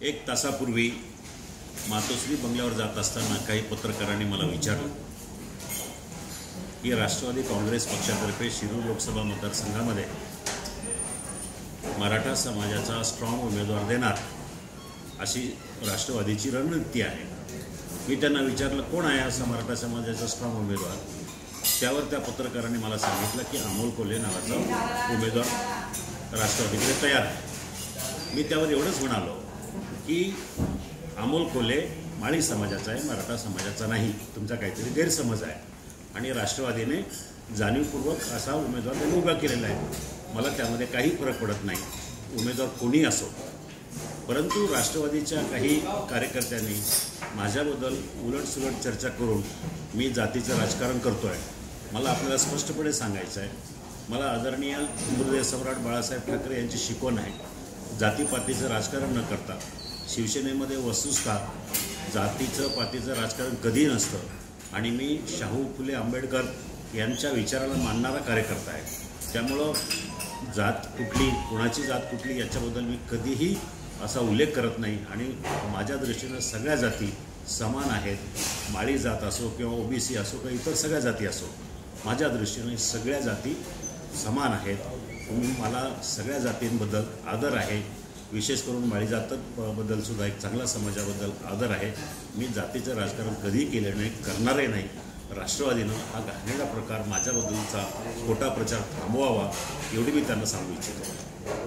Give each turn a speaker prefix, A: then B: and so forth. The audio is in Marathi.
A: एक तासापूर्वी मातोश्री बंगल्यावर जात असताना काही पत्रकारांनी मला विचारलं. की राष्ट्रवादी काँग्रेस पक्षातर्फे शिरूर लोकसभा मतदारसंघामध्ये मराठा समाजाचा स्ट्रॉंग उमेदवार देणार अशी राष्ट्रवादीची रणनीती आहे. मी त्यांना विचारलं कोण आहे असा मराठा समाजाचा स्ट्रॉंग उमेदवार? त्यावर त्या पत्रकारांनी मला सांगितलं की अमोल कोल्हे नावाचा उमेदवार राष्ट्रवादीकडे तयार आहे. मी त्यावर एवढंच म्हणालो की अमोल कोल्हे माळी समाजाचा आहे मराठा समाजाचा नाही. तुमचा काहीतरी गैरसमज आहे. आणि राष्ट्रवादीने जाणीवपूर्वक असा उमेदवार त्यांनी उभा केलेला आहे. मला त्यामध्ये काही फरक पडत नाही. उमेदवार कोणी असो. परंतु राष्ट्रवादीच्या काही कार्यकर्त्यांनी माझ्याबद्दल उलटसुलट चर्चा करून मी जातीचं राजकारण करतो आहे मला आपल्याला स्पष्टपणे सांगायचं आहे. मला आदरणीय हिंदुहृदय सम्राट बाळासाहेब ठाकरे यांची शिकवण आहे. जातीपातीचं राजकारण न करता शिवसेनेमध्ये वस्तुस्था जातीचं पातीचं राजकारण कधी नसतं. आणि मी शाहू फुले आंबेडकर यांच्या विचाराला मानणारा कार्यकर्ता आहे. त्यामुळं जात कुठली कुणाची जात कुठली याच्याबद्दल मी कधीही असा उल्लेख करत नाही. आणि माझ्या दृष्टीनं सगळ्या जाती समान आहेत. माळी जात असो किंवा ओबीसी असो किंवा इतर सगळ्या जाती असो माझ्या दृष्टीने सगळ्या जाती समान आहेत. म्हणून मला सगळ्या जातींबद्दल आदर आहे. विशेष करून माळी जातबद्दल एक चांगला समाजाबद्दल आदर आहे. मी जातीचं राजकारण कधीही केलं नाही करणारही नाही. राष्ट्रवादीनं हा घाणेरडा प्रकार माझ्याबद्दलचा खोटा प्रचार थांबवावा एवढी मी त्यांना सांगू इच्छितो.